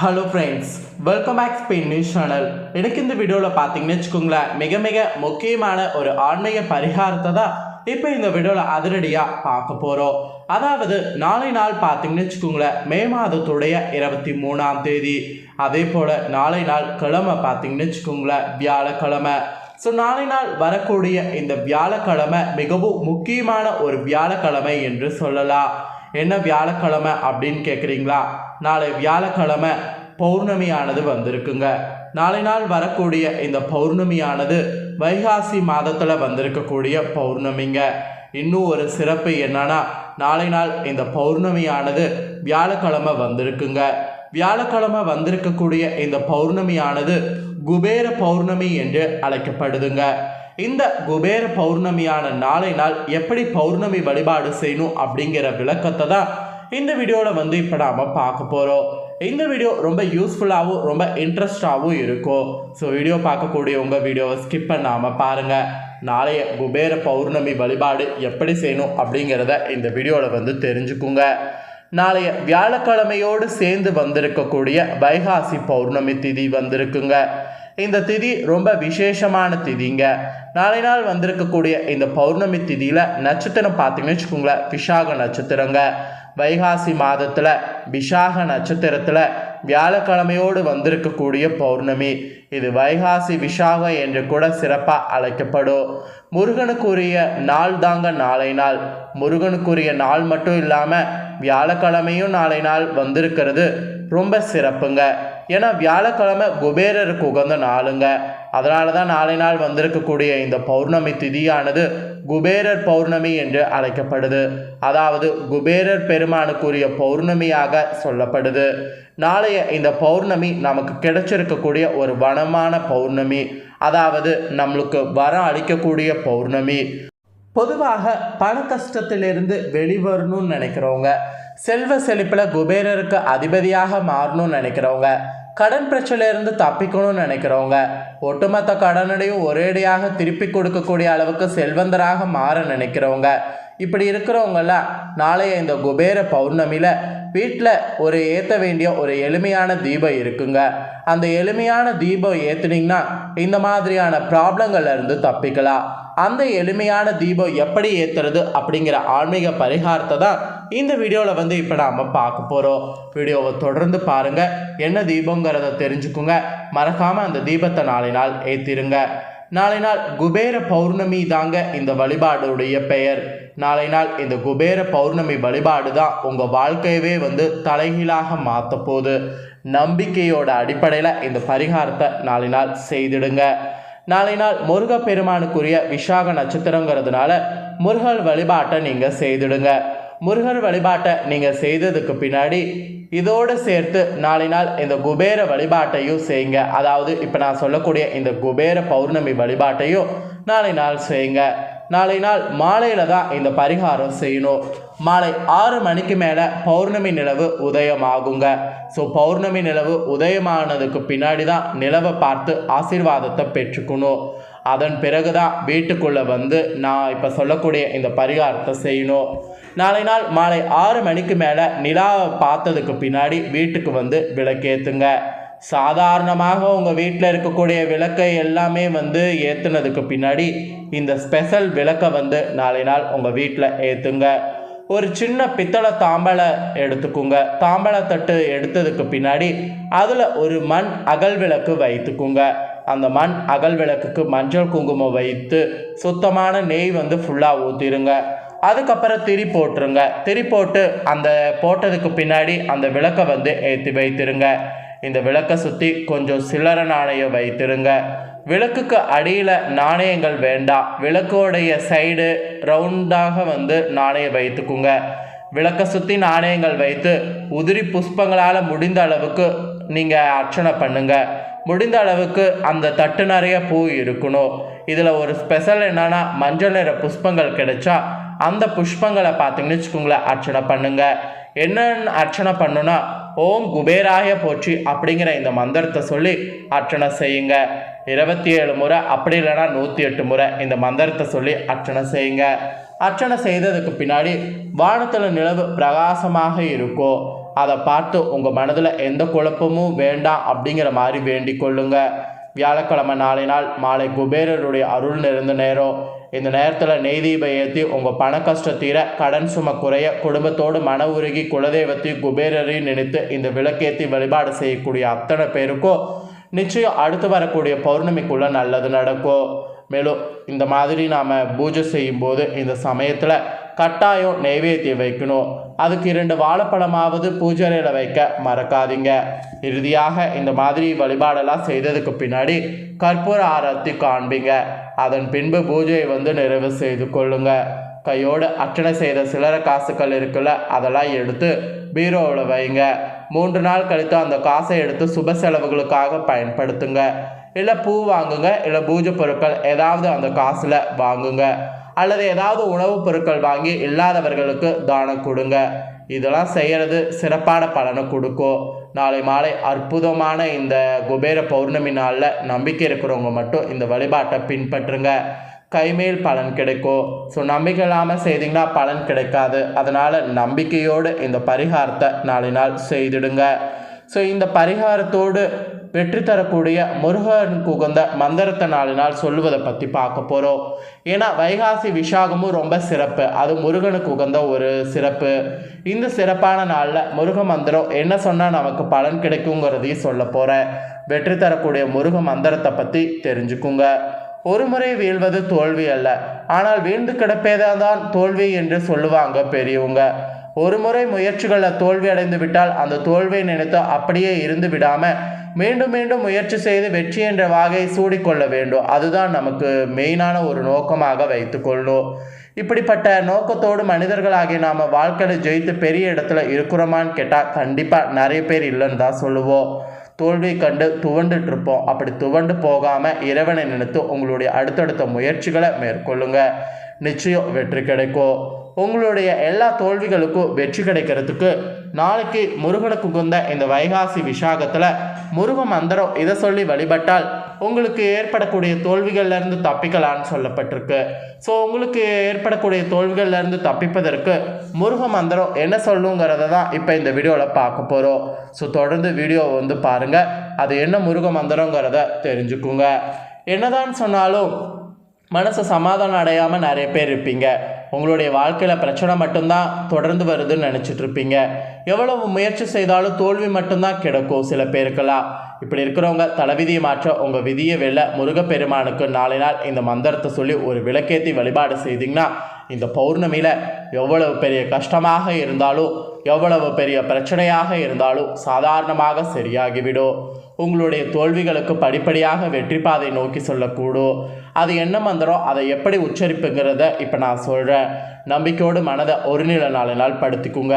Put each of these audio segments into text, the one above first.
Hello friends welcome back Spain news channel எனக்கு இந்த வீடியோவில் பார்த்தீங்கன்னு வச்சுக்கோங்களேன் மிக மிக முக்கியமான ஒரு ஆன்மீக பரிகாரத்தை தான் இப்போ இந்த வீடியோவில் அதிரடியாக பார்க்க போகிறோம் அதாவது நாளை நாள் பார்த்தீங்கன்னு வச்சுக்கோங்களேன் மே மாதத்துடைய இருபத்தி மூணாம் தேதி. அதே போல் நாளை நாள் கிழமை பார்த்தீங்கன்னு வச்சுக்கோங்களேன் வியாழக்கிழமை. ஸோ நாளை நாள் வரக்கூடிய இந்த வியாழக்கிழமை மிகவும் முக்கியமான ஒரு வியாழக்கிழமை என்று சொல்லலாம். என்ன வியாழக்கிழமை அப்படின்னு கேட்குறீங்களா நாளை வியாழக்கிழமை பௌர்ணமியானது வந்திருக்குங்க. நாளை நாள் வரக்கூடிய இந்த பௌர்ணமியானது வைகாசி மாதத்தில் வந்திருக்கக்கூடிய பௌர்ணமிங்க. இன்னும் ஒரு சிறப்பு என்னன்னா நாளை நாள் இந்த பௌர்ணமியானது வியாழக்கிழமை வந்திருக்குங்க. வியாழக்கிழமை வந்திருக்கக்கூடிய இந்த பௌர்ணமியானது குபேர பௌர்ணமி என்று அழைக்கப்படுதுங்க. இந்த குபேர பௌர்ணமியான நாளை நாள் எப்படி பௌர்ணமி வழிபாடு செய்யணும் அப்படிங்கிற விளக்கத்தை தான் இந்த வீடியோவில் வந்து இப்போ நாம் பார்க்க போகிறோம் இந்த வீடியோ ரொம்ப யூஸ்ஃபுல்லாகவும் ரொம்ப இன்ட்ரெஸ்டாகவும் இருக்கும். ஸோ வீடியோ பார்க்கக்கூடிய உங்கள் வீடியோவை ஸ்கிப் பண்ணாமல் பாருங்கள் நாளைய குபேர பௌர்ணமி வழிபாடு எப்படி செய்யணும் அப்படிங்கிறத இந்த வீடியோவில் வந்து தெரிஞ்சுக்குங்க. நாளைய வியாழக்கிழமையோடு சேர்ந்து வந்திருக்கக்கூடிய வைகாசி பௌர்ணமி திதி வந்திருக்குங்க. இந்த திதி ரொம்ப விசேஷமான திதிங்க. நாளை நாள் வந்திருக்கக்கூடிய இந்த பௌர்ணமி திதியில் நட்சத்திரம் பார்த்தீங்கன்னு வச்சுக்கோங்களேன் விஷாக நட்சத்திரங்க. வைகாசி மாதத்தில் விஷாக நட்சத்திரத்தில் வியாழக்கிழமையோடு வந்திருக்கக்கூடிய பௌர்ணமி. இது வைகாசி விஷாக என்று கூட சிறப்பாக அழைக்கப்படும். முருகனுக்குரிய நாள் தாங்க நாளை நாள். முருகனுக்குரிய நாள் மட்டும் இல்லாமல் வியாழக்கிழமையும் நாளை நாள் வந்திருக்கிறது ரொம்ப சிறப்புங்க. ஏன்னா வியாழக்கிழமை குபேரருக்கு உகந்த நாளுங்க. அதனால தான் நாளை நாள் வந்திருக்கக்கூடிய இந்த பௌர்ணமி திதியானது குபேரர் பௌர்ணமி என்று அழைக்கப்படுது. அதாவது குபேரர் பெருமானுக்குரிய பௌர்ணமியாக சொல்லப்படுது. நாளைய இந்த பௌர்ணமி நமக்கு கிடைச்சிருக்கக்கூடிய ஒரு வனமான பௌர்ணமி. அதாவது நம்மளுக்கு வரம் அளிக்கக்கூடிய பௌர்ணமி. பொதுவாக பண கஷ்டத்திலிருந்து வெளிவரணும்னு நினைக்கிறவங்க செல்வ செழிப்பில் குபேரருக்கு அதிபதியாக மாறணும்னு நினைக்கிறவங்க கடன் பிரச்சனையிலிருந்து தப்பிக்கணும்னு நினைக்கிறவங்க ஒட்டுமொத்த கடனடையும் ஒரேடியாக திருப்பி கொடுக்கக்கூடிய அளவுக்கு செல்வந்தராக மாற நினைக்கிறவங்க இப்படி இருக்கிறவங்கெல்லாம் நாளைய இந்த குபேர பௌர்ணமியில் வீட்டில் ஒரு ஏற்ற வேண்டிய ஒரு எளிமையான தீபம் இருக்குங்க. அந்த எளிமையான தீபம் ஏற்றுனீங்கன்னா இந்த மாதிரியான ப்ராப்ளங்கள்ல இருந்து தப்பிக்கலாம். அந்த எளிமையான தீபம் எப்படி ஏற்றுறது அப்படிங்கிற ஆன்மீக பரிகாரத்தை தான் இந்த வீடியோவில் வந்து இப்போ நாம் பார்க்க போகிறோம் வீடியோவை தொடர்ந்து பாருங்கள் என்ன தீபங்கிறத தெரிஞ்சுக்குங்க. மறக்காமல் அந்த தீபத்தை நாளை நாள் ஏற்றிருங்க நாளை நாள் குபேர பௌர்ணமி தாங்க இந்த வழிபாடுடைய பெயர். நாளை நாள் இந்த குபேர பௌர்ணமி வழிபாடு தான் உங்கள் வாழ்க்கையவே வந்து தலைகீழாக மாற்ற போகுது நம்பிக்கையோட அடிப்படையில் இந்த பரிகாரத்தை நாளை நாள் செய்திடுங்க. நாளை நாள் முருகப்பெருமானுக்குரிய விஷாக நட்சத்திரங்கிறதுனால முருகல் வழிபாட்டை நீங்கள் செய்திடுங்க. முருகர் வழிபாட்டை நீங்கள் செய்ததுக்கு பின்னாடி இதோடு சேர்த்து நாளை நாள் இந்த குபேர வழிபாட்டையும் செய்யுங்க. அதாவது இப்போ நான் சொல்லக்கூடிய இந்த குபேர பௌர்ணமி வழிபாட்டையும் நாளை நாள் செய்யுங்க. நாளை நாள் மாலையில் தான் இந்த பரிகாரம் செய்யணும். மாலை ஆறு மணிக்கு மேலே பௌர்ணமி நிலவு உதயமாகுங்க. ஸோ பௌர்ணமி நிலவு உதயமானதுக்கு பின்னாடி தான் நிலவை பார்த்து ஆசீர்வாதத்தை பெற்றுக்கணும். அதன் பிறகு தான் வீட்டுக்குள்ளே வந்து நான் இப்போ சொல்லக்கூடிய இந்த பரிகாரத்தை செய்யணும். நாளை நாள் மாலை ஆறு மணிக்கு மேலே நிலாவை பார்த்ததுக்கு பின்னாடி வீட்டுக்கு வந்து விளக்கேற்றுங்க சாதாரணமாக உங்கள் வீட்டில் இருக்கக்கூடிய விளக்கை எல்லாமே வந்து ஏற்றுனதுக்கு பின்னாடி இந்த ஸ்பெஷல் விளக்கை வந்து நாளை நாள் உங்கள் வீட்டில் ஏற்றுங்க ஒரு சின்ன பித்தளை தாம்பலை எடுத்துக்குங்க. தாம்பலை தட்டு எடுத்ததுக்கு பின்னாடி அதில் ஒரு மண் அகல் விளக்கு வைத்துக்குங்க. அந்த மண் அகல் விளக்குக்கு மஞ்சள் குங்குமம் வைத்து சுத்தமான நெய் வந்து ஃபுல்லாக ஊற்றிடுங்க அதுக்கப்புறம் திரி போட்டுருங்க. திரி போட்டு அந்த போட்டதுக்கு பின்னாடி அந்த விளக்கை வந்து ஏற்றி வைத்திருங்க. இந்த விளக்கை சுற்றி கொஞ்சம் சில்லறை நாணயம் வைத்திருங்க. விளக்குக்கு அடியில் நாணயங்கள் வேண்டாம். விளக்கோடைய சைடு ரவுண்டாக வந்து நாணயம் வைத்துக்குங்க. விளக்கை சுற்றி நாணயங்கள் வைத்து உதிரி புஷ்பங்களால் முடிந்த அளவுக்கு நீங்கள் அர்ச்சனை பண்ணுங்க. முடிந்த அளவுக்கு அந்த தட்டு நிறைய பூ இருக்கணும். இதில் ஒரு ஸ்பெஷல் என்னன்னா மஞ்சள் நிற புஷ்பங்கள் கிடைச்சா அந்த புஷ்பங்களை பார்த்தீங்கன்னு வச்சுக்கோங்களேன் அர்ச்சனை பண்ணுங்க. என்னென்னு அர்ச்சனை பண்ணுனா ஓம் குபேராய போற்றி அப்படிங்கிற இந்த மந்திரத்தை சொல்லி அர்ச்சனை செய்யுங்க. இருபத்தி ஏழு முறை அப்படி இல்லைன்னா நூற்றி எட்டு முறை இந்த மந்திரத்தை சொல்லி அர்ச்சனை செய்யுங்க. அர்ச்சனை செய்ததுக்கு பின்னாடி வானத்தில் நிலவு பிரகாசமாக இருக்கும் அதை பார்த்து உங்கள் மனதில் எந்த குழப்பமும் வேண்டாம் அப்படிங்கிற மாதிரி வேண்டிக் கொள்ளுங்க. வியாழக்கிழமை நாளை நாள் மாலை குபேரருடைய அருள் நிறைந்த நேரம். இந்த நேரத்தில் நெய் தீபம் ஏற்றி உங்கள் பண கஷ்டம் தீர கடன் சும குறைய குடும்பத்தோடு மன உருகி குலதெய்வத்தையும் குபேரரையும் நினைத்து இந்த விளக்கேற்றி வழிபாடு செய்யக்கூடிய அத்தனை பேருக்கும் நிச்சயம் அடுத்து வரக்கூடிய பௌர்ணமிக்குள்ளே நல்லது நடக்கும். மேலும் இந்த மாதிரி நாம் பூஜை செய்யும்போது இந்த சமயத்தில் கட்டாயம் நைவேத்தியம் வைக்கணும். அதுக்கு இரண்டு வாழைப்பழமாவது பூஜையில் வைக்க மறக்காதீங்க. இறுதியாக இந்த மாதிரி வழிபாடெல்லாம் செய்ததுக்கு பின்னாடி கற்பூர ஆரத்தி காண்பீங்க. அதன் பின்பு பூஜையை வந்து நிறைவு செய்து கொள்ளுங்க. கையோடு அர்ச்சனை செய்த சிலர காசுகள் இருக்குல்ல அதெல்லாம் எடுத்து பீரோவில் வைங்க. மூன்று நாள் கழித்து அந்த காசை எடுத்து சுப செலவுகளுக்காக பயன்படுத்துங்க. இல்லை பூ வாங்குங்க இல்லை பூஜை பொருட்கள் ஏதாவது அந்த காசில் வாங்குங்க. அல்லது ஏதாவது உணவுப் பொருட்கள் வாங்கி இல்லாதவர்களுக்கு தானம் கொடுங்க. இதெல்லாம் செய்கிறது சிறப்பான பலனை கொடுக்கும். நாளை மாலை அற்புதமான இந்த குபேர பௌர்ணமி நாளில் நம்பிக்கை இருக்கிறவங்க மட்டும் இந்த வழிபாட்டை பின்பற்றுங்க. கைமேல் பலன் கிடைக்கும். ஸோ நம்பிக்கை இல்லாமல் செய்தீங்கன்னா பலன் கிடைக்காது. அதனால் நம்பிக்கையோடு இந்த பரிகாரத்தை நாளை நாள் செய்திடுங்க. ஸோ இந்த பரிகாரத்தோடு வெற்றி தரக்கூடிய முருகனுக்கு உகந்த மந்திரத்தை நாலு நாள் சொல்லுவதை பற்றி பார்க்க போகிறோம் ஏன்னா வைகாசி விஷாகமும் ரொம்ப சிறப்பு. அது முருகனுக்கு உகந்த ஒரு சிறப்பு. இந்த சிறப்பான நாளில் முருக மந்திரம் என்ன சொன்னால் நமக்கு பலன் கிடைக்குங்கிறதையும் சொல்ல போகிறேன் வெற்றி தரக்கூடிய முருக மந்திரத்தை பற்றி தெரிஞ்சுக்குங்க. ஒரு முறை வீழ்வது தோல்வி அல்ல. ஆனால் வீழ்ந்து கிடப்பேதான் தோல்வி என்று சொல்லுவாங்க பெரியவங்க. ஒரு முறை முயற்சிகளில் தோல்வி அடைந்து விட்டால் அந்த தோல்வியை நினைத்து அப்படியே இருந்து விடாமல் மீண்டும் மீண்டும் முயற்சி செய்து வெற்றி என்ற வாகையை சூடிக்கொள்ள வேண்டும். அதுதான் நமக்கு மெயினான ஒரு நோக்கமாக வைத்துக்கொள்ளணும் இப்படிப்பட்ட நோக்கத்தோடு மனிதர்களாகிய நாம் வாழ்க்கையில் ஜெயித்து பெரிய இடத்துல இருக்கிறோமான்னு கேட்டால் கண்டிப்பாக நிறைய பேர் இல்லைன்னு தான் சொல்லுவோம். தோல்வி கண்டு துவண்டுட்டு இருப்போம். அப்படி துவண்டு போகாமல் இறைவனை நினைத்து உங்களுடைய அடுத்தடுத்த முயற்சிகளை மேற்கொள்ளுங்கள் நிச்சயம் வெற்றி கிடைக்கும். உங்களுடைய எல்லா தோல்விகளுக்கும் வெற்றி கிடைக்கிறதுக்கு நாளைக்கு முருகனுக்கு குந்த இந்த வைகாசி விஷாகத்தில் முருக மந்திரம் இதை சொல்லி வழிபட்டால் உங்களுக்கு ஏற்படக்கூடிய தோல்விகள்லேருந்து தப்பிக்கலான்னு சொல்லப்பட்டிருக்கு. ஸோ உங்களுக்கு ஏற்படக்கூடிய தோல்விகள்லேருந்து தப்பிப்பதற்கு முருக மந்திரம் என்ன சொல்லுங்கிறத தான் இப்போ இந்த வீடியோவில் பார்க்க போகிறோம் ஸோ தொடர்ந்து வீடியோவை வந்து பாருங்கள் அது என்ன முருக மந்திரங்கிறத தெரிஞ்சுக்குங்க. என்னதான் சொன்னாலும் மனசு சமாதானம் அடையாமல் நிறைய பேர் இருப்பீங்க. உங்களுடைய வாழ்க்கையில் பிரச்சனை மட்டும்தான் தொடர்ந்து வருதுன்னு நினச்சிட்டு இருப்பீங்க. எவ்வளவு முயற்சி செய்தாலும் தோல்வி மட்டும்தான் கிடைக்கும் சில பேருக்கெல்லாம். இப்படி இருக்கிறவங்க தலைவிதியை மாற்ற உங்கள் விதியை வெல்ல முருகப்பெருமானுக்கு நாளை நாள் இந்த மந்திரத்தை சொல்லி ஒரு விளக்கேற்றி வழிபாடு செய்தீங்கன்னா இந்த பௌர்ணமியில் எவ்வளவு பெரிய கஷ்டமாக இருந்தாலும் எவ்வளவு பெரிய பிரச்சனையாக இருந்தாலும் சாதாரணமாக சரியாகிவிடும். உங்களுடைய தோல்விகளுக்கு படிப்படியாக வெற்றி பாதை நோக்கி சொல்லக்கூடும். அது என்ன மந்திரம் அதை எப்படி உச்சரிப்புங்கிறத இப்போ நான் சொல்கிறேன் நம்பிக்கையோடு மனதை ஒருநிலை நாலு நாள் படுத்திக்குங்க.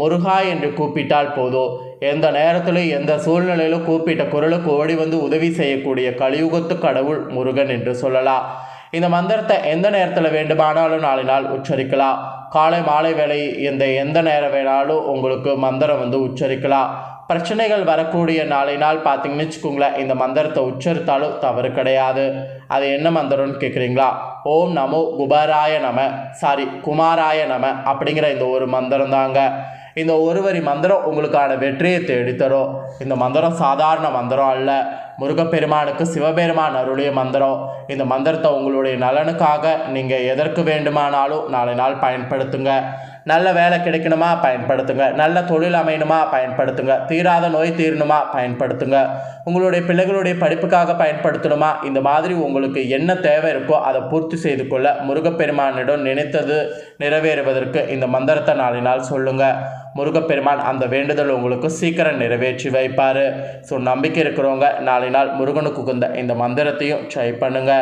முருகா என்று கூப்பிட்டால் போதும். எந்த நேரத்திலும் எந்த சூழ்நிலையிலும் கூப்பிட்ட குரலுக்கு ஓடி வந்து உதவி செய்யக்கூடிய கலியுகத்து கடவுள் முருகன் என்று சொல்லலாம். இந்த மந்திரத்தை எந்த நேரத்தில் வேண்டுமானாலும் நாளை நாள் உச்சரிக்கலாம். காலை மாலை வேலை இந்த எந்த நேரம் வேணாலும் உங்களுக்கு மந்திரம் வந்து உச்சரிக்கலாம். பிரச்சனைகள் வரக்கூடிய நாளை நாள் பார்த்தீங்கன்னு வச்சுக்கோங்களேன் இந்த மந்திரத்தை உச்சரித்தாலும் தவறு கிடையாது. அது என்ன மந்திரம்னு கேட்குறீங்களா ஓம் நமோ குபராய நம சாரி குமாராய நம அப்படிங்கிற இந்த ஒரு மந்திரம் தாங்க இந்த ஒரு வரி மந்திரம் உங்களுக்கான வெற்றியை தேடித்தரும். இந்த மந்திரம் சாதாரண மந்திரம் அல்ல. முருகப்பெருமானுக்கு சிவபெருமான் அருளிய மந்திரம். இந்த மந்திரத்தை உங்களுடைய நலனுக்காக நீங்கள் எதற்கு வேண்டுமானாலும் நாளை நாள் பயன்படுத்துங்க. நல்ல வேலை கிடைக்கணுமா பயன்படுத்துங்க. நல்ல தொழில் அமையணுமா பயன்படுத்துங்க. தீராத நோய் தீரணுமா பயன்படுத்துங்க. உங்களுடைய பிள்ளைகளுடைய படிப்புக்காக பயன்படுத்தணுமா? இந்த மாதிரி உங்களுக்கு என்ன தேவை இருக்கோ அதை பூர்த்தி செய்து கொள்ள முருகப்பெருமானிடம் நினைத்தது நிறைவேறுவதற்கு இந்த மந்திரத்தை நாளை நாள் சொல்லுங்கள் முருகப்பெருமான் அந்த வேண்டுதல் உங்களுக்கு சீக்கிரம் நிறைவேற்றி வைப்பார். ஸோ நம்பிக்கை இருக்கிறவங்க நாளை நாள் முருகனுக்கு குந்த இந்த மந்திரத்தையும் ட்ரை பண்ணுங்க.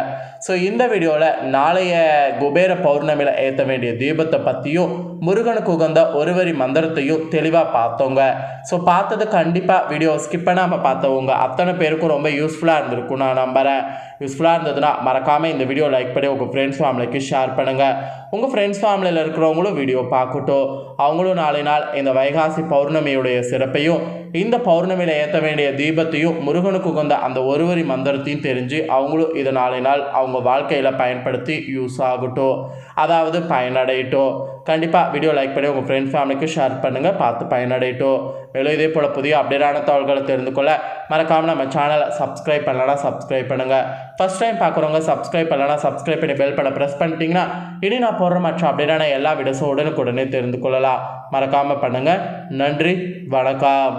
ஸோ இந்த வீடியோவில் நாளைய குபேர பௌர்ணமியில் ஏற்ற வேண்டிய தீபத்தை பற்றியும் முருகனுக்கு உகந்த ஒரு வரி மந்திரத்தையும் தெளிவாக பார்த்தோங்க. ஸோ பார்த்தது கண்டிப்பாக வீடியோ ஸ்கிப் பண்ணாமல் பார்த்தவங்க அத்தனை பேருக்கும் ரொம்ப யூஸ்ஃபுல்லாக இருந்திருக்கும் நான் நம்புகிறேன் யூஸ்ஃபுல்லாக இருந்ததுன்னா மறக்காமல் இந்த வீடியோ லைக் பண்ணி உங்கள் ஃப்ரெண்ட்ஸ் ஃபேமிலிக்கு ஷேர் பண்ணுங்கள் உங்கள் ஃப்ரெண்ட்ஸ் ஃபேமிலியில் இருக்கிறவங்களும் வீடியோ பார்க்கட்டும். அவங்களும் நாளை நாள் இந்த வைகாசி பௌர்ணமியுடைய சிறப்பையும் இந்த பௌர்ணமியில் ஏற்ற வேண்டிய தீபத்தையும் முருகனுக்கு உகந்த அந்த ஒருவரி மந்திரத்தையும் தெரிஞ்சு அவங்களும் இதை நாளை நாள் அவங்க வாழ்க்கையில் பயன்படுத்தி யூஸ் ஆகட்டும். அதாவது பயனடையட்டும். கண்டிப்பாக வீடியோ லைக் பண்ணி உங்கள் ஃப்ரெண்ட்ஸ் ஃபேமிலிக்கு ஷேர் பண்ணுங்கள் பார்த்து பயனடையட்டும். மேலும் இதே போல் புதிய அப்டேட்டான தகவல்களை தெரிந்து கொள்ள மறக்காமல் நம்ம சேனலை சப்ஸ்கிரைப் பண்ணலன்னா சப்ஸ்கிரைப் பண்ணுங்கள் ஃபஸ்ட் டைம் பார்க்குறவங்க சப்ஸ்கிரைப் பண்ணலாம் சப்ஸ்கிரைப் பண்ணி பெல் பண்ண ப்ரெஸ் பண்ணிட்டீங்கன்னா இனி நான் போடுற மற்ற அப்டேட்டான எல்லா வீடியோஸும் உடனுக்குடனே தெரிந்து கொள்ளலாம். மறக்காமல் பண்ணுங்கள் நன்றி. வணக்கம்.